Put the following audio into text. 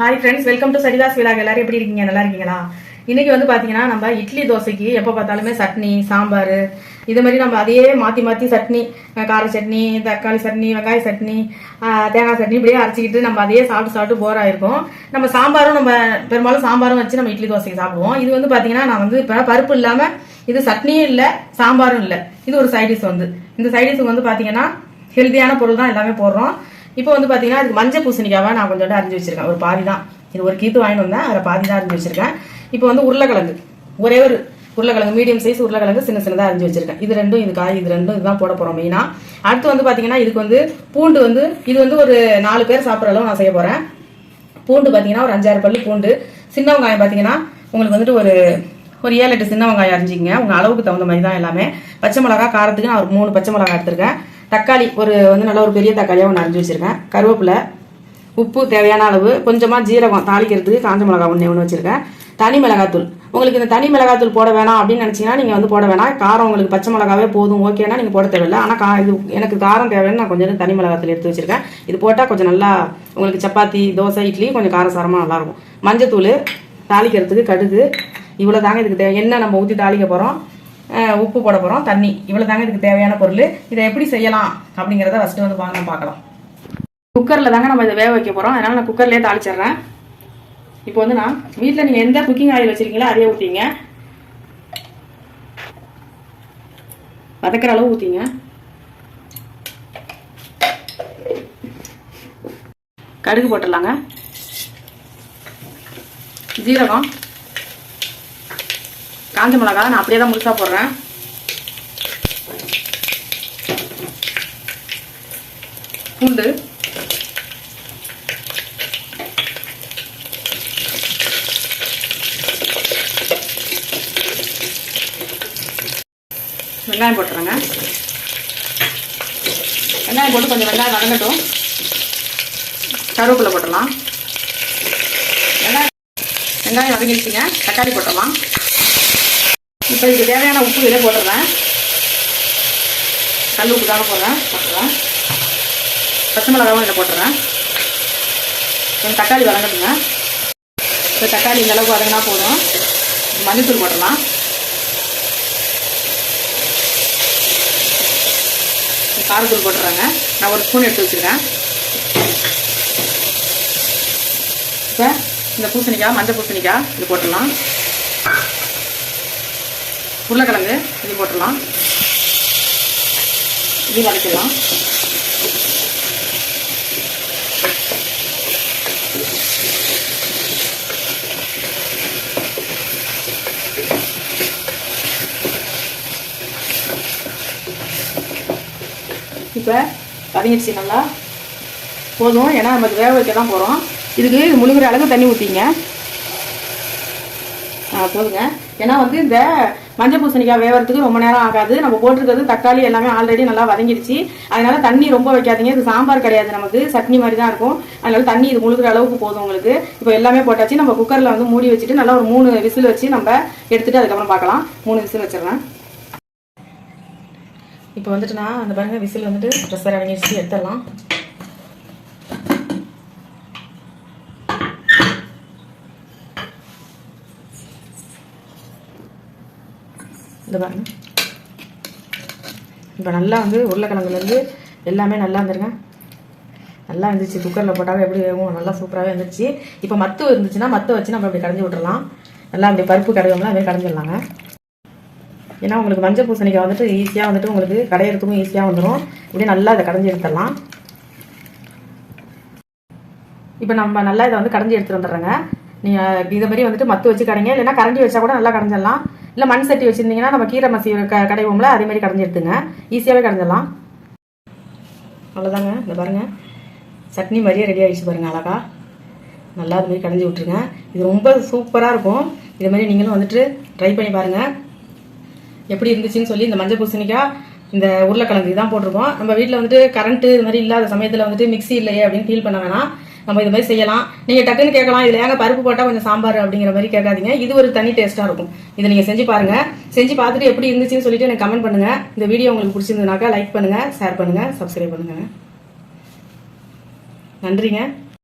Hi friends welcome to Saritha's விழாக் எல்லாரும் எப்படி இருக்கீங்க? நல்லா இருக்கீங்களா? இன்னைக்கு வந்து பாத்தீங்கன்னா நம்ம இட்லி தோசைக்கு எப்போ பார்த்தாலுமே சட்னி சாம்பார் இது மாதிரி நம்ம அதையே மாற்றி மாற்றி சட்னி கார சட்னி தக்காளி சட்னி வெங்காய சட்னி தேங்காய் சட்னி இப்படியே அரைச்சிக்கிட்டு நம்ம அதையே சாப்பிட்டு சாப்பிட்டு போர் ஆயிருக்கும். நம்ம சாம்பாரும் நம்ம பெரும்பாலும் சாம்பாரும் வச்சு நம்ம இட்லி தோசைக்கு சாப்பிடுவோம். இது வந்து பாத்தீங்கன்னா நான் வந்து இப்போ பருப்பு இல்லாமல் இது சட்னியும் இல்லை சாம்பாரும் இல்லை. இது ஒரு சைடிஷ் வந்து. இந்த சைடிஷுக்கு வந்து பாத்தீங்கன்னா ஹெல்த்தியான பொருள் தான் எல்லாமே போடுறோம். இப்போ வந்து பார்த்தீங்கன்னா அதுக்கு மஞ்சள் பூசணிக்காவை நான் கொஞ்சோண்டு அரிஞ்சு வச்சிருக்கேன். ஒரு பாதி தான். இது ஒரு கீத்து வாங்கிட்டு வந்தேன். அதில் பாதி தான் அரிஞ்சு வச்சிருக்கேன். இப்போ வந்து உருளைக்கிழங்கு. ஒரே ஒரு உருளைக்கிழங்கு மீடியம் சைஸ் உருளைக்கிழங்கு சின்ன சின்னதாக அரிஞ்சு வச்சிருக்கேன். இது ரெண்டும் இது காய் இது ரெண்டும் இதுதான் போட போகிறோம் மெயினா அடுத்து வந்து பார்த்தீங்கன்னா இதுக்கு வந்து பூண்டு வந்து இது வந்து ஒரு நாலு பேர் சாப்பிட்ற அளவு நான் செய்ய போகிறேன் பூண்டு பார்த்தீங்கன்னா ஒரு அஞ்சாறு பல்லு பூண்டு. சின்ன வெங்காயம் பார்த்தீங்கன்னா உங்களுக்கு வந்துட்டு ஒரு ஒரு ஏழு எட்டு சின்ன வெங்காயம் அரிஞ்சிங்க உங்கள் அளவுக்கு தகுந்த மாதிரி தான் எல்லாமே. பச்சை மிளகா காரத்துக்கு நான் ஒரு மூணு பச்சை மிளகா எடுத்திருக்கேன். தக்காளி ஒரு வந்து நல்ல ஒரு பெரிய தக்காளியாக ஒன்று அரைஞ்சி வச்சுருக்கேன். கருவேப்பிலை உப்பு தேவையான அளவு கொஞ்சமாக ஜீரகம் தாளிக்கிறதுக்கு காஞ்ச மிளகா ஒன்று ஒன்று வச்சுருக்கேன். தனி மிளகாத்தூள். உங்களுக்கு இந்த தனி மிளகாத்தூள் போட வேணாம் அப்படின்னு நினச்சிங்கன்னா நீங்கள் வந்து போட வேணாம். காரம் உங்களுக்கு பச்சை மிளகாவே போதும் ஓகேனா நீங்கள் போட தேவையில்லை. ஆனால் கா இது எனக்கு காரம் தேவைன்னு நான் கொஞ்சம் தனி மிளகாத்தூள் எடுத்து வச்சுருக்கேன். இது போட்டால் கொஞ்சம் நல்லா உங்களுக்கு சப்பாத்தி தோசை இட்லி கொஞ்சம் காரசாரமாக நல்லாயிருக்கும். மஞ்சத்தூள் தாளிக்கிறதுக்கு கடுகு. இவ்வளோ தாங்க இதுக்கு தேவை என்ன நம்ம ஊற்றி தாளிக்க போகிறோம் உப்பு போட போகிறோம் தண்ணி. இவ்வளோ தாங்க இதுக்கு தேவையான பொருள். இதை எப்படி செய்யலாம் அப்படிங்கிறத ஃபஸ்ட்டு வந்து வாங்க பார்க்கலாம். குக்கரில் தாங்க நம்ம இதை வேக வைக்க போகிறோம் அதனால் நான் குக்கர்லேயே தாளிச்சிட்றேன். இப்போ வந்து நான் வீட்டில் நீங்கள் எந்த குக்கிங் ஆயில் வச்சிருக்கீங்களோ அதே ஊற்றிங்க வதக்கிற அளவு ஊற்றிங்க கடுகு போட்டுடலாங்க. ஜீரகம் காஞ்ச மிளகா நான் அப்படியே தான் முழுசாக போடுறேன். பூண்டு. வெங்காயம் போட்டுறேங்க. வெங்காயம் போட்டு கொஞ்சம் வெங்காயம் வதங்கட்டும். கருவேப்பிலை போட்டுடலாம். வெங்காயம் வெங்காயம் வதங்கிடுச்சுங்க. தக்காளி போட்டுடலாம். இப்போ இதுக்கு தேவையான உப்பு இதில் போட்டுடுறேன். கல் உப்பு தானே போடுறேன். போட்டுறேன் பச்சை மிளகாவும் இதில் போட்டுறேன் கொஞ்சம் தக்காளி வதங்கட்டுங்க. இப்போ தக்காளி இந்த அளவுக்கு வதங்கினா போதும். மஞ்சத்தூள் போட்டுடலாம். காரத்தூள் போட்டுறாங்க நான் ஒரு ஸ்பூன் எடுத்து வச்சுருக்கேன். இப்போ இந்த பூசணிக்காய் மஞ்சள் பூசணிக்காய் இது போட்டுடலாம். உருளைக்கிழங்கு இது போட்டுடலாம். இது வதக்கிடலாம். இப்போ வதங்கிடுச்சு நல்லா போதும் ஏன்னா நம்ம வேக வைக்க தான் போகிறோம் இதுக்கு இது முழுகிற அளவுக்கு தண்ணி ஊற்றிங்க ஆ போதுங்க. ஏன்னா வந்து இந்த மஞ்சள் பூசணிக்காய் வேகிறதுக்கு ரொம்ப நேரம் ஆகாது. நம்ம போட்டிருக்கிறது தக்காளி எல்லாமே ஆல்ரெடி நல்லா வதங்கிடுச்சு அதனால தண்ணி ரொம்ப வைக்காதீங்க. இது சாம்பார் கிடையாது நமக்கு. சட்னி மாதிரி தான் இருக்கும். அதனால தண்ணி இது முழுகிற அளவுக்கு போதும் உங்களுக்கு. இப்போ எல்லாமே போட்டாச்சு. நம்ம குக்கரில் வந்து மூடி வச்சுட்டு நல்லா ஒரு மூணு விசில் வச்சு நம்ம எடுத்துட்டு அதுக்கப்புறம் பார்க்கலாம். மூணு விசில் வச்சிடுறேன். இப்போ வந்துட்டு நான் அந்த பாருங்க விசில் வந்துட்டு ப்ரெஷர் இறங்கிடுச்சு எடுத்துடலாம். இந்த பாருங்க. இப்போ நல்லா வந்து உருளைக்கிழங்குலேருந்து எல்லாமே நல்லா வந்துருங்க. நல்லா இருந்துச்சு. குக்கரில் போட்டாவே எப்படி வேகும் நல்லா சூப்பராகவே இருந்துச்சு. இப்போ மத்து இருந்துச்சுன்னா மத்து வச்சு நம்ம அப்படி கடைஞ்சி விட்றலாம் நல்லா அப்படி பருப்பு கடையோம்லாம் அப்படியே கடைஞ்சிடலாங்க. ஏன்னா உங்களுக்கு மஞ்சள் பூசணிக்காய் வந்துட்டு ஈஸியாக வந்துட்டு உங்களுக்கு கடையிறதுக்கும் ஈஸியாக வந்துடும் இப்படியே நல்லா இதை கடைஞ்சி எடுத்துடலாம். இப்போ நம்ம நல்லா இதை வந்து கடைஞ்சி எடுத்துகிட்டு வந்துடுறேங்க. நீங்கள் இதை மாதிரி வந்துட்டு மத்து வச்சு கடைங்க. இல்லைன்னா கரண்டி வச்சா கூட நல்லா கடைஞ்சிடலாம். இல்லை மண் சட்டி வச்சுருந்தீங்கன்னா நம்ம கீரை மசி க கடைவோம்ல அதேமாதிரி கடைஞ்சி எடுத்துங்க. ஈஸியாகவே கடைஞ்சிடலாம். அவ்வளோதாங்க இந்த பாருங்க. சட்னி மாதிரியே ரெடி ஆகிடுச்சு பாருங்கள் அழகா. நல்லா அதுமாதிரி கடைஞ்சி விட்ருங்க இது ரொம்ப சூப்பராக இருக்கும். இது மாதிரி நீங்களும் வந்துட்டு ட்ரை பண்ணி பாருங்கள் எப்படி இருந்துச்சுன்னு சொல்லி இந்த மஞ்சள் பூசணிக்காய் இந்த உருளைக்கிழங்கு இதான் போட்டிருக்கோம். நம்ம வீட்டில் வந்துட்டு கரண்ட்டு இது மாதிரி இல்லாத சமயத்தில் வந்துட்டு மிக்ஸி இல்லையே அப்படின்னு ஃபீல் பண்ண வேணாம். நம்ம இது மாதிரி செய்யலாம். நீங்கள் டக்குன்னு கேட்கலாம் இதில் ஏங்க பருப்பு போட்டால் கொஞ்சம் சாம்பார் அப்படிங்கிற மாதிரி கேட்காதீங்க. இது ஒரு தனி டேஸ்ட்டாக இருக்கும். இதை நீங்கள் செஞ்சு பாருங்கள் செஞ்சு பார்த்துட்டு எப்படி இருந்துச்சுன்னு சொல்லிட்டு எனக்கு கமெண்ட் பண்ணுங்கள் இந்த வீடியோ உங்களுக்கு பிடிச்சிருந்ததுனாக்கா லைக் பண்ணுங்கள் ஷேர் பண்ணுங்கள் சப்ஸ்கிரைப் பண்ணுங்கள் நன்றிங்க.